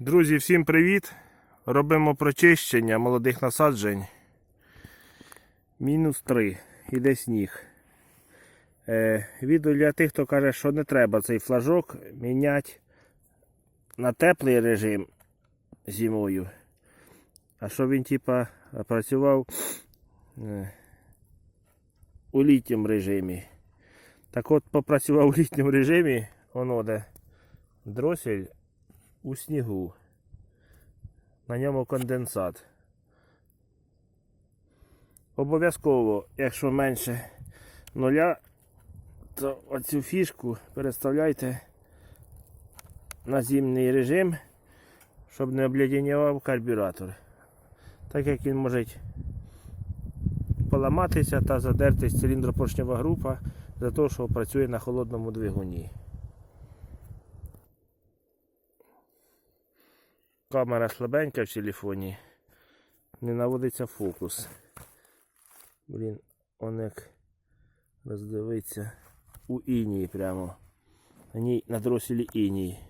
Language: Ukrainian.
Друзі, всім привіт! Робимо прочищення молодих насаджень. Мінус 3. Іде сніг. Е, відео для тих, хто каже, що не треба цей флажок міняти на теплий режим зимою. А що він типа працював е, у літньому режимі. Так от попрацював у літньому режимі, воно де дросель у снігу. На ньому конденсат. Обов'язково, якщо менше нуля, то оцю фішку переставляйте на зимний режим, щоб не обледенював карбюратор. Так як він може поламатися та задертись циліндропоршнева група за те, що працює на холодному двигуні. Камера слабенька в телефоні. Не наводиться фокус. Блін, он як роздивиться у інії прямо. На ній на дроселі іній.